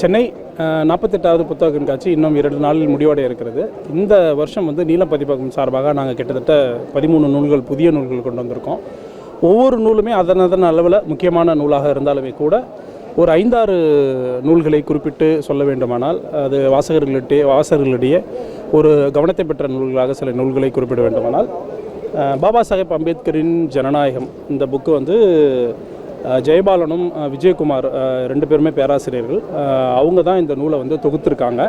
சென்னை நாற்பத்தெட்டாவது புத்தக கண்காட்சி இன்னும் இரண்டு நாளில் முடிவடைய இருக்கிறது. இந்த வருஷம் வந்து நீலம் பதிப்பகம் சார்பாக நாங்கள் கிட்டத்தட்ட பதிமூணு நூல்கள் புதிய நூல்கள் கொண்டு வந்திருக்கோம். ஒவ்வொரு நூலுமே அதன் அதன் அளவில் முக்கியமான நூலாக இருந்தாலுமே கூட ஒரு ஐந்தாறு நூல்களை குறிப்பிட்டு சொல்ல வேண்டுமானால் அது வாசகர்களிடையே வாசகர்களிடையே ஒரு கவனத்தை பெற்ற நூல்களாக சில நூல்களை குறிப்பிட வேண்டுமானால் பாபா சாஹேப் அம்பேத்கரின் ஜனநாயகம் இந்த புக்கு வந்து ஜெயபாலனும் விஜயகுமார் ரெண்டு பேருமே பேராசிரியர்கள். அவங்க தான் இந்த நூலை வந்து தொகுத்திருக்காங்க.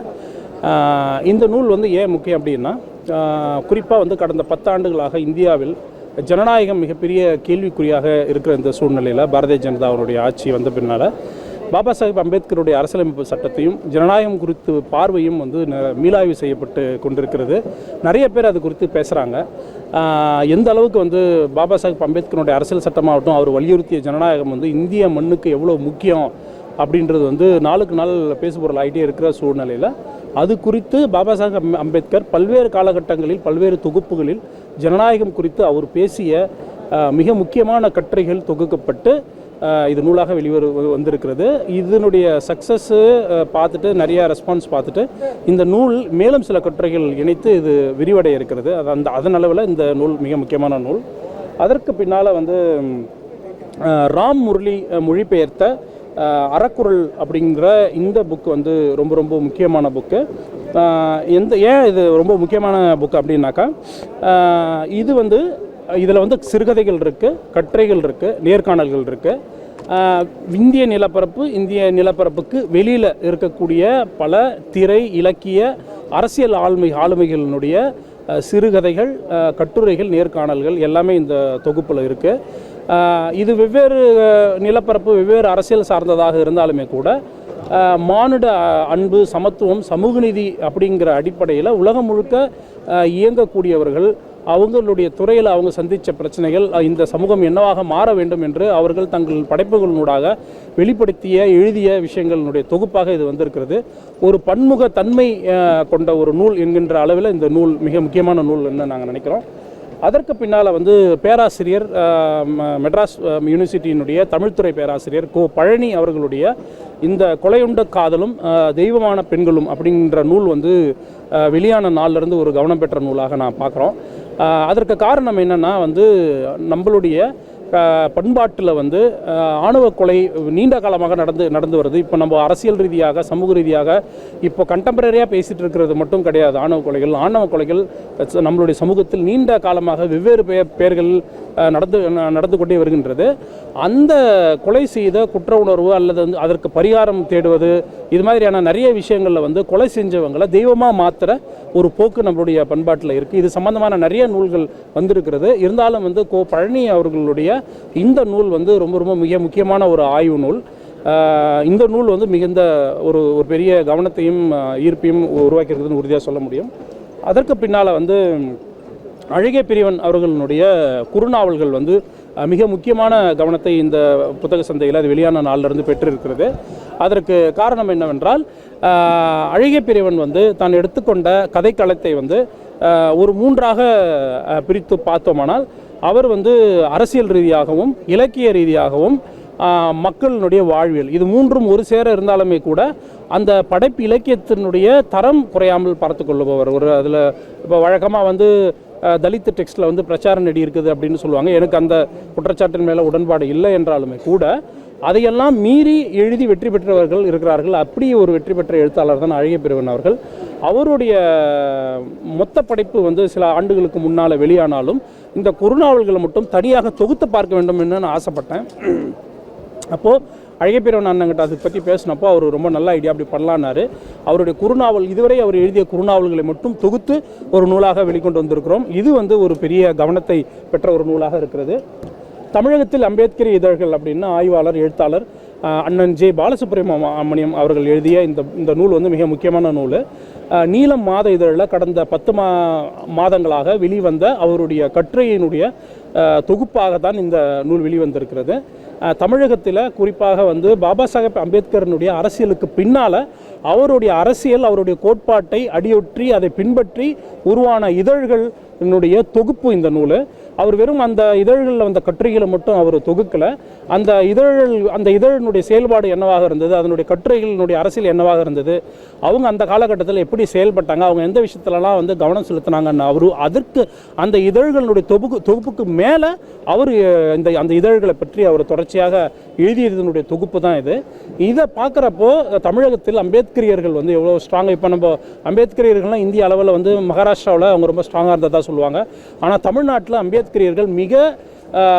இந்த நூல் வந்து ஏன் முக்கியம் அப்படின்னா குறிப்பாக வந்து கடந்த பத்தாண்டுகளாக இந்தியாவில் ஜனநாயகம் மிகப்பெரிய கேள்விக்குறியாக இருக்கிற இந்த சூழ்நிலையில் பாரதிய ஜனதாவுடைய ஆட்சி வந்த பின்னால் பாபா சாஹிப் அம்பேத்கருடைய அரசியலமைப்பு சட்டத்தையும் ஜனநாயகம் குறித்து பார்வையும் வந்து மீளாய்வு செய்யப்பட்டு கொண்டிருக்கிறது. நிறைய பேர் அது குறித்து பேசுகிறாங்க எந்த அளவுக்கு வந்து பாபா சாஹிப் அம்பேத்கருடைய அரசியல் சட்டமாகட்டும் அவர் வலியுறுத்திய ஜனநாயகம் வந்து இந்திய மண்ணுக்கு எவ்வளோ முக்கியம் அப்படின்றது வந்து நாளுக்கு நாள் பேசுபொருள் ஆகிட்டே இருக்கிற சூழ்நிலையில் அது குறித்து பாபா சாஹேப் அம்பேத்கர் பல்வேறு காலகட்டங்களில் பல்வேறு தொகுப்புகளில் ஜனநாயகம் குறித்து அவர் பேசிய மிக முக்கியமான கட்டுரைகள் தொகுக்கப்பட்டு இது நூலாக வெளிவரு வந்திருக்கிறது. இதனுடைய சக்ஸஸ்ஸு பார்த்துட்டு நிறைய ரெஸ்பான்ஸ் பார்த்துட்டு இந்த நூல் மேலும் சில கட்டுரைகள் இணைத்து இது விரிவடைய இருக்கிறது. அது அந்த அதன் அளவில் இந்த நூல் மிக முக்கியமான நூல். அதற்கு பின்னால் வந்து ராம் முரளி மொழிபெயர்த்த அறக்குறள் அப்படிங்கிற இந்த புக் வந்து ரொம்ப ரொம்ப முக்கியமான புக்கு எந்த ஏன் இது ரொம்ப முக்கியமான புக் அப்படின்னாக்கா இது வந்து இதில் வந்து சிறுகதைகள் இருக்குது கட்டுரைகள் இருக்குது நேர்காணல்கள் இருக்குது இந்திய நிலப்பரப்பு இந்திய நிலப்பரப்புக்கு வெளியில் இருக்கக்கூடிய பல திரை இலக்கிய அரசியல் ஆளுமை ஆளுமைகளினுடைய சிறுகதைகள் கட்டுரைகள் நேர்காணல்கள் எல்லாமே இந்த தொகுப்பில் இருக்குது இது வெவ்வேறு நிலப்பரப்பு வெவ்வேறு அரசியல் சார்ந்ததாக இருந்தாலுமே கூட மானுட அன்பு சமத்துவம் சமூக நீதி அப்படிங்கிற அடிப்படையில் உலகம் முழுக்க இயங்கக்கூடியவர்கள் அவங்களுடைய துறையில் அவங்க சந்தித்த பிரச்சனைகள் இந்த சமூகம் என்னவாக மாற வேண்டும் என்று அவர்கள் தங்கள் படைப்புகளினூடாக வெளிப்படுத்திய எழுதிய விஷயங்களினுடைய தொகுப்பாக இது வந்திருக்கிறது. ஒரு பன்முக தன்மை கொண்ட ஒரு நூல் என்கின்ற அளவில் இந்த நூல் மிக முக்கியமான நூல் என்று நாங்கள் நினைக்கிறோம். அதற்கு பின்னால் வந்து பேராசிரியர் ம- மெட்ராஸ் யூனிவர்சிட்டியினுடைய தமிழ்துறை பேராசிரியர் கோ பழனி அவர்களுடைய இந்த கொலையுண்ட காதலும் தெய்வமான பெண்களும் அப்படின்ற நூல் வந்து வெளியான நாளிலிருந்து ஒரு கவனம் பெற்ற நூலாக நான் பார்க்குறோம். அதற்கு காரணம் என்னென்னா வந்து நம்மளுடைய பண்பாட்டில் வந்து ஆணவ கொலை நீண்ட காலமாக நடந்து நடந்து வருது. இப்போ நம்ம அரசியல் ரீதியாக சமூக ரீதியாக இப்போ கண்டெம்பரரியாக பேசிகிட்டு இருக்கிறது மட்டும் கிடையாது. ஆணவ கொலைகள் ஆணவ கொலைகள் நம்மளுடைய சமூகத்தில் நீண்ட காலமாக வெவ்வேறு பெயர் பெயர்கள் நடந்து ந- நடந்து கொண்டே வருகின்றது. அந்த கொலை செய்த குற்ற உணர்வு அல்லது வந்து அதற்கு பரிகாரம் தேடுவது இது மாதிரியான நிறைய விஷயங்களில் வந்து கொலை செஞ்சவங்களை தெய்வமாக மாத்திர ஒரு போக்கு நம்மளுடைய பண்பாட்டில் இருக்குது இது சம்பந்தமான நிறைய நூல்கள் வந்திருக்கிறது. இருந்தாலும் வந்து கோ பழனி அவர்களுடைய இந்த நூல் வந்து ரொம்ப ரொம்ப மிக முக்கியமான ஒரு ஆய்வு நூல். இந்த நூல் வந்து மிகுந்த ஒரு ஒரு பெரிய கவனத்தையும் ஈர்ப்பையும் உருவாக்கியிருக்குதுன்னு உறுதியாக சொல்ல முடியும். அதற்கு பின்னால் வந்து அழகிய பிரிவன் அவர்களுடைய குறுநாவல்கள் வந்து மிக முக்கியமான கவனத்தை இந்த புத்தக சந்தையில் அது வெளியான நாளிலிருந்து பெற்றிருக்கிறது. அதற்கு காரணம் என்னவென்றால் அழகிய பிரிவன் வந்து தான் எடுத்துக்கொண்ட கதைக்களத்தை வந்து ஒரு மூன்றாக பிரித்து பார்த்தோமானால் அவர் வந்து அரசியல் ரீதியாகவும் இலக்கிய ரீதியாகவும் மக்களினுடைய வாழ்வியல். இது மூன்றும் ஒரு சேர இருந்தாலுமே கூட அந்த படைப்பு இலக்கியத்தினுடைய தரம் குறையாமல் பார்த்து கொள்ளுபவர். ஒரு அதில் இப்போ வழக்கமாக வந்து தலித் டெக்ஸ்ட்டில் வந்து பிரச்சார நெடி இருக்குது அப்படின்னு சொல்லுவாங்க. எனக்கு அந்த குற்றச்சாட்டின் மேலே உடன்பாடு இல்லை என்றாலுமே கூட அதையெல்லாம் மீறி எழுதி வெற்றி பெற்றவர்கள் இருக்கிறார்கள். அப்படி ஒரு வெற்றி பெற்ற எழுத்தாளர் தான் அழகிய பெருவன் அவர்கள். அவருடைய மொத்த படைப்பு வந்து சில ஆண்டுகளுக்கு முன்னால் வெளியானாலும் இந்த குறுநாவல்களை மட்டும் தனியாக தொகுத்து பார்க்க வேண்டும் என்று நான் ஆசைப்பட்டேன். அப்போது அழகப்பேரவன் அண்ணங்கிட்ட அதை பற்றி பேசினப்போ அவர் ரொம்ப நல்ல ஐடியா அப்படி பண்ணலான்னாரு. அவருடைய குறுநாவல் இதுவரை அவர் எழுதிய குறுநாவல்களை மட்டும் தொகுத்து ஒரு நூலாக வெளிக்கொண்டு வந்திருக்கிறோம். இது வந்து ஒரு பெரிய கவனத்தை பெற்ற ஒரு நூலாக இருக்கிறது. தமிழகத்தில் அம்பேத்கர் இதழ்கள் அப்படின்னு ஆய்வாளர் எழுத்தாளர் அண்ணன் ஜே. பாலசுப்ரமணியம் அவர்கள் எழுதிய இந்த இந்த நூல் வந்து மிக முக்கியமான நூல். நீலம் மாத இதழில் கடந்த பத்து மா மாதங்களாக வெளிவந்த அவருடைய கட்டுரையினுடைய தொகுப்பாக தான் இந்த நூல் வெளிவந்திருக்கிறது. தமிழகத்தில் குறிப்பாக வந்து பாபா சாஹேப் அம்பேத்கரனுடைய அரசியலுக்கு பின்னால் அவருடைய அரசியல் அவருடைய கோட்பாட்டை அடியொற்றி அதை பின்பற்றி உருவான இதழ்கள் தொகுப்பு இந்த நூல். அவர் வெறும் அந்த இதழ்களில் வந்த கட்டுரைகளை மட்டும் அவர் தொகுக்கலை. அந்த இதழ் அந்த இதழினுடைய செயல்பாடு என்னவாக இருந்தது? அதனுடைய கட்டுரைகளினுடைய அரசியல் என்னவாக இருந்தது? அவங்க அந்த காலகட்டத்தில் எப்படி செயல்பட்டாங்க? அவங்க எந்த விஷயத்துலலாம் வந்து கவனம் செலுத்தினாங்கன்னு அவர் அதற்கு அந்த இதழ்களுடைய தொகுப்பு தொகுப்புக்கு மேலே அவர் இந்த அந்த இதழ்களை பற்றி அவர் தொடர்ச்சியாக எழுதியதனுடைய தொகுப்பு தான் இது. இதை பார்க்குறப்போ தமிழகத்தில் அம்பேத்கரியர்கள் வந்து எவ்வளோ ஸ்ட்ராங்காக இப்போ நம்ம அம்பேத்கரியர்கள்லாம் இந்திய அளவில் வந்து மகாராஷ்டிராவில் அவங்க ரொம்ப ஸ்ட்ராங்காக இருந்ததாக சொல்லுவாங்க. ஆனால் தமிழ்நாட்டில் அம்பேத்கரியர்கள் மிக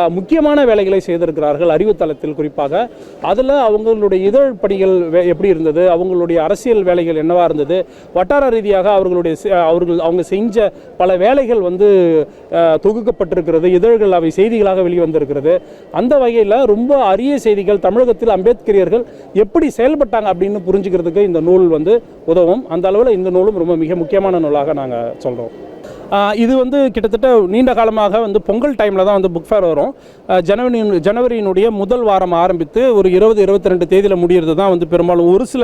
முக்கியமான வேலைகளை செய்திருக்கிறார்கள் அறிவுத்தளத்தில் குறிப்பாக. அதில் அவங்களுடைய இதழ் பணிகள் வே- எப்படி இருந்தது? அவங்களுடைய அரசியல் வேலைகள் என்னவாக இருந்தது? வட்டார ரீதியாக அவர்களுடைய அவர்கள் அவங்க செஞ்ச பல வேலைகள் வந்து தொகுக்கப்பட்டிருக்கிறது. இதழ்கள் அவை செய்திகளாக வெளிவந்திருக்கிறது. அந்த வகையில் ரொம்ப அரிய செய்திகள் தமிழகத்தில் அம்பேத்கரியர்கள் எப்படி செயல்பட்டாங்க அப்படின்னு புரிஞ்சுக்கிறதுக்கு இந்த நூல் வந்து உதவும். அந்த அளவில் இந்த நூலும் ரொம்ப மிக முக்கியமான நூலாக நாங்கள் சொல்கிறோம் இது வந்து கிட்டத்தட்ட நீண்ட காலமாக வந்து பொங்கல் டைமில் தான் வந்து புக் ஃபேர் வரும். ஜனவரி ஜனவரியினுடைய முதல் வாரம் ஆரம்பித்து ஒரு இருபது இருபத்தி ரெண்டு தேதியில் முடிகிறது தான் வந்து பெரும்பாலும் ஒரு சில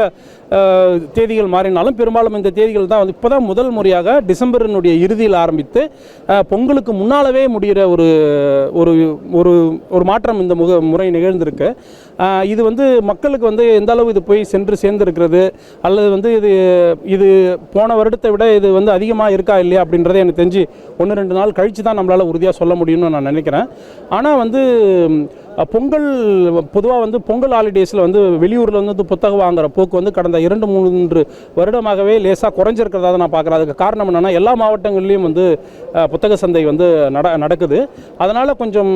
தேதிகள் மாறினாலும் பெரும்பாலும் இந்த தேதிகள் தான் வந்து இப்போ தான் முதல் முறையாக டிசம்பரினுடைய இறுதியில் ஆரம்பித்து பொங்கலுக்கு முன்னாலவே முடிகிற ஒரு ஒரு ஒரு ஒரு மாற்றம் இந்த முக முறை நிகழ்ந்திருக்கு. இது வந்து மக்களுக்கு வந்து எந்த அளவு இது போய் சென்று சேர்ந்திருக்கிறது அல்லது வந்து இது இது போன வருடத்தை விட இது வந்து அதிகமாக இருக்கா இல்லையா அப்படின்றத எனக்கு தெரிஞ்சு ஒன்று ரெண்டு நாள் கழித்து தான் நம்மளால் உறுதியாக சொல்ல முடியும்னு நான் நினைக்கிறேன். ஆனால் வந்து பொங்கல் பொதுவாக வந்து பொங்கல் ஹாலிடேஸில் வந்து வெளியூரில் வந்து புத்தகம் வாங்குகிற போக்கு வந்து கடந்த இரண்டு மூன்று வருடமாகவே லேசாக குறைஞ்சிருக்கிறதா தான் நான் பார்க்குறேன். அதுக்கு காரணம் என்னென்னா எல்லா மாவட்டங்கள்லேயும் வந்து புத்தக சந்தை வந்து நட நடக்குது. அதனால் கொஞ்சம்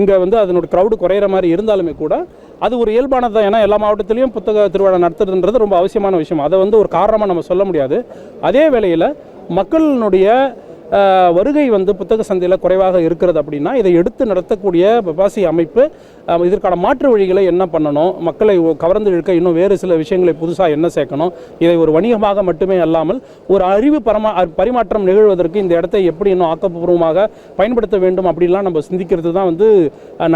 இங்கே வந்து அதனுடைய க்ரௌடு குறையிற மாதிரி இருந்தாலுமே கூட அது ஒரு இயல்பானது தான். ஏன்னா எல்லா மாவட்டத்திலையும் புத்தக திருவிழா நடத்துறதுன்றது ரொம்ப அவசியமான விஷயம். அதை வந்து ஒரு காரணமாக நம்ம சொல்ல முடியாது. அதே வேளையில் மக்களினுடைய வருகை வந்து புத்தக சந்தையில் குறைவாக இருக்கிறது அப்படின்னா இதை எடுத்து நடத்தக்கூடிய பபாசி அமைப்பு இதற்கான மாற்று வழிகளை என்ன பண்ணணும் மக்களை கவர்ந்து இழுக்க இன்னும் வேறு சில விஷயங்களை புதுசாக என்ன சேர்க்கணும் இதை ஒரு வணிகமாக மட்டுமே அல்லாமல் ஒரு அறிவு பரமா பரிமாற்றம் நிகழ்வதற்கு இந்த இடத்தை எப்படி இன்னும் ஆக்கப்பூர்வமாக பயன்படுத்த வேண்டும் அப்படிலாம் நம்ம சிந்திக்கிறது தான் வந்து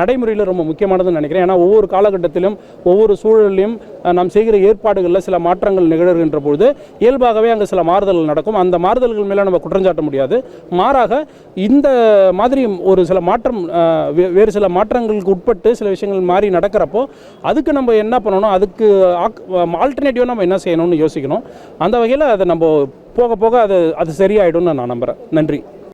நடைமுறையில் ரொம்ப முக்கியமானதுன்னு நினைக்கிறேன். ஏன்னா ஒவ்வொரு காலகட்டத்திலும் ஒவ்வொரு சூழலிலும் நாம் செய்கிற ஏற்பாடுகளில் சில மாற்றங்கள் நிகழ்கின்ற பொழுது இயல்பாகவே அங்கே சில மாறுதல்கள் நடக்கும். அந்த மாறுதல்கள் மேலே நம்ம குற்றஞ்சாட்ட முடியாது. மாறாக இந்த மாதிரி ஒரு சில மாற்றம் வே- வேறு சில மாற்றங்களுக்கு உட்பட்டு சில விஷயங்கள் மாறி நடக்கிறப்போ அதுக்கு நம்ம என்ன பண்ணணும்? அதுக்கு ஆல்டர்னேட்டிவாக நம்ம என்ன செய்யணும்னு யோசிக்கணும்? அந்த வகையில் அதை நம்ம போக போக அது அது சரியாயிடும்னு நான் நம்புகிறேன் நன்றி.